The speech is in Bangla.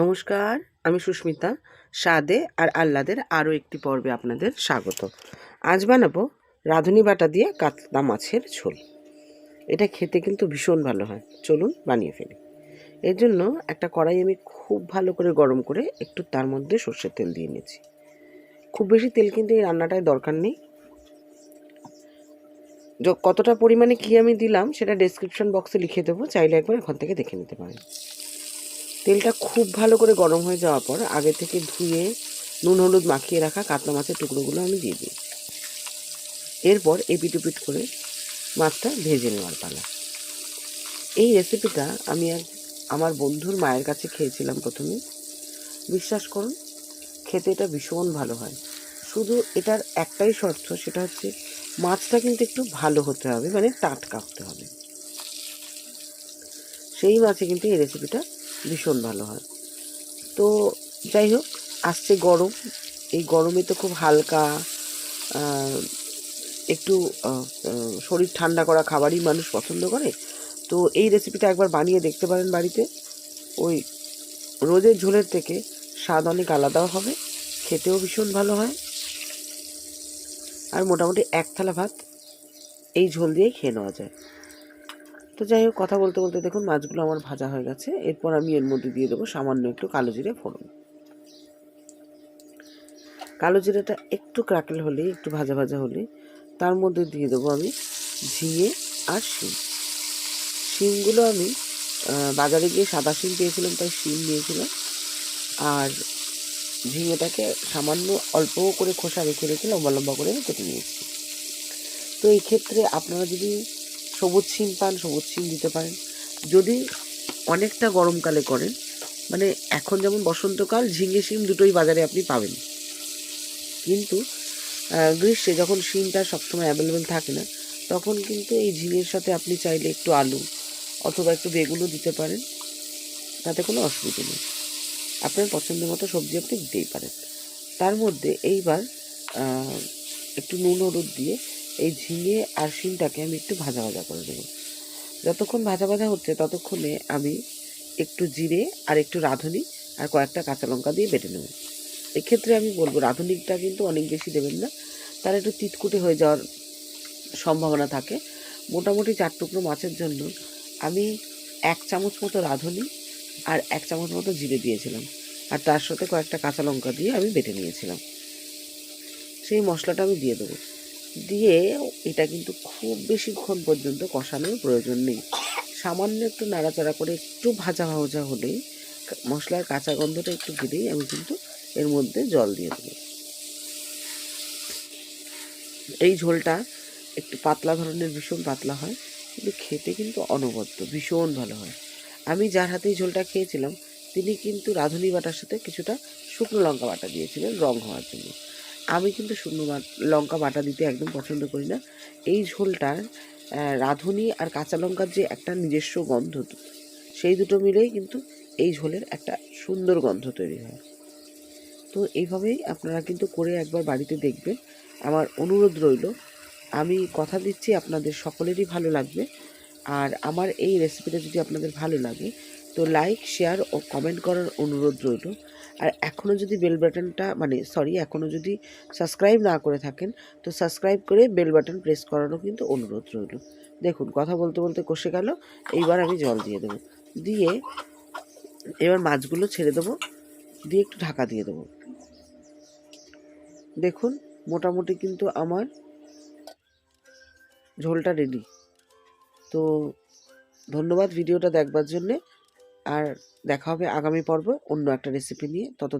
নমস্কার, আমি সুস্মিতা স্বাদে আর আহ্লাদের আরও একটি পর্বে আপনাদের স্বাগত। আজ বানাবো রাঁধুনি বাটা দিয়ে কাতলা মাছের ঝোল। এটা খেতে কিন্তু ভীষণ ভালো হয়। চলুন বানিয়ে ফেলি। এর জন্য একটা কড়াই আমি খুব ভালো করে গরম করে একটু তার মধ্যে সর্ষের তেল দিয়ে নিয়েছি। খুব বেশি তেল কিন্তু এই রান্নাটায় দরকার নেই। কতটা পরিমাণে কী আমি দিলাম সেটা ডেসক্রিপশন বক্সে লিখে দেবো। চাইলে একবার এখান থেকে দেখে নিতে পারেন। তেলটা খুব ভালো করে গরম হয়ে যাওয়ার পর আগে থেকে ধুয়ে নুন, হলুদ মাখিয়ে রাখা কাতলা মাছের টুকরোগুলো আমি দিয়ে দিই। এরপর এপিট উপিট করে মাছটা ভেজে নেওয়ার পালা। এই রেসিপিটা আমি এক আমার বন্ধুর মায়ের কাছে খেয়েছিলাম প্রথমে। বিশ্বাস করুন, খেতে এটা ভীষণ ভালো হয়। শুধু এটার একটাই শর্ত, সেটা হচ্ছে মাছটা কিন্তু একটু ভালো হতে হবে মানে টাটকা হতে হবে। সেই মাছে কিন্তু এই রেসিপিটা ভীষণ ভালো হয়। তো যাই হোক, আসছে গরম। এই গরমে তো খুব হালকা একটু শরীর ঠান্ডা করা খাবারই মানুষ পছন্দ করে। তো এই রেসিপিটা একবার বানিয়ে দেখতে পারেন বাড়িতে। ওই রোজের ঝোলের থেকে স্বাদ অনেক আলাদাও হবে, খেতেও ভীষণ ভালো হয়। আর মোটামুটি এক থালা ভাত এই ঝোল দিয়েই খেয়ে নেওয়া যায়। তো যাই হোক, কথা বলতে বলতে দেখুন, মাছগুলো আমার ভাজা হয়ে গেছে। এরপর আমি এর মধ্যে দিয়ে দেবো সামান্য একটু কালো জিরে ফোড়ন। কালো জিরেটা একটু ক্রাকেল হলে একটু ভাজা ভাজা হলে তার মধ্যে দিয়ে দেবো আমি ঝিঙে আর শিম। শিমগুলো আমি বাজারে গিয়ে সাদা শিম পেয়েছিলাম, তাই শিম নিয়েছিলাম। আর ঝিঙেটাকে সামান্য অল্প করে খোসা রেখে রেখে লম্বা লম্বা করে আমি কেটে নিয়েছি। তো এই ক্ষেত্রে আপনারা যদি সবুজ শিম পান, সবুজ শিম দিতে পারেন। যদি অনেকটা গরমকালে করেন মানে এখন যেমন বসন্তকাল, ঝিঙে শিম দুটোই বাজারে আপনি পাবেন। কিন্তু গ্রীষ্মে যখন শিমটা সবসময় অ্যাভেলেবেল থাকে না, তখন কিন্তু এই ঝিঙের সাথে আপনি চাইলে একটু আলু অথবা একটু বেগুনও দিতে পারেন। তাতে কোনো অসুবিধা নেই। আপনার পছন্দ মতো সবজি আপনি দিতেই পারেন। তার মধ্যে এইবার একটু নুন, হলুদ দিয়ে এই ঝিঙে আর শিমটাকে আমি একটু ভাজা ভাজা করে দেবো। যতক্ষণ ভাজা ভাজা হচ্ছে ততক্ষণে আমি একটু জিরে আর একটু রাঁধুনি আর কয়েকটা কাঁচা লঙ্কা দিয়ে বেটে নেব। এক্ষেত্রে আমি বলব রাঁধুনিটা কিন্তু অনেক বেশি দেবেন না। তার একটু তিতকুটে হয়ে যাওয়ার সম্ভাবনা থাকে। মোটামুটি চার টুকরো মাছের জন্য আমি এক চামচ মতো রাঁধুনি আর এক চামচ মতো জিরে দিয়েছিলাম। আর তার সাথে কয়েকটা কাঁচা লঙ্কা দিয়ে আমি বেটে নিয়েছিলাম। সেই মশলাটা আমি দিয়ে দেবো। দিয়ে এটা কিন্তু খুব বেশিক্ষণ পর্যন্ত কষানোর প্রয়োজন নেই। সামান্য একটু নাড়াচাড়া করে একটু ভাজা ভাজা হলেই মশলার কাঁচা গন্ধটা একটু গেলেই আমি কিন্তু এর মধ্যে জল দিয়ে দেবো। এই ঝোলটা একটু পাতলা ধরনের, ভীষণ পাতলা হয়, কিন্তু খেতে কিন্তু অনবদ্য, ভীষণ ভালো হয়। আমি যার হাতে এই ঝোলটা খেয়েছিলাম, তিনি কিন্তু রাঁধুনি বাটার সাথে কিছুটা শুকনো লঙ্কা বাটা দিয়েছিলেন রং হওয়ার জন্য। আমি কিন্তু শুকনো লঙ্কা বাটা দিতে একদম পছন্দ করি না। এই ঝোলটার রাঁধুনি আর কাঁচা লঙ্কার যে একটা নিজস্ব গন্ধ, সেই দুটো মিলেই কিন্তু এই ঝোলের একটা সুন্দর গন্ধ তৈরি হয়। তো এইভাবেই আপনারা কিন্তু করে একবার বাড়িতে দেখবেন। আমার অনুরোধ রইল, আমি কথা দিচ্ছি, আপনাদের সকলেরই ভালো লাগবে। আর আমার এই রেসিপিটা যদি আপনাদের ভালো লাগে তো লাইক শেয়ার ও কমেন্ট করার অনুরোধ রইল। আর এখনও যদি বেল বাটনটা মানে সরি এখনও যদি সাবস্ক্রাইব না করে থাকেন, তো সাবস্ক্রাইব করে বেল বাটন প্রেস করারও কিন্তু অনুরোধ রইল। দেখুন, কথা বলতে বলতে কষে গেল, এইবার আমি জল দিয়ে দেবো। দিয়ে এবার মাছগুলো ছেড়ে দেবো, দিয়ে একটু ঢাকা দিয়ে দেবো। দেখুন, মোটামুটি কিন্তু আমার ঝোলটা রেডি তো ধন্যবাদ ভিডিওটা দেখবার জন্যে। আর দেখা হবে আগামী পর্ব অন্য একটা রেসিপি নিয়ে। তত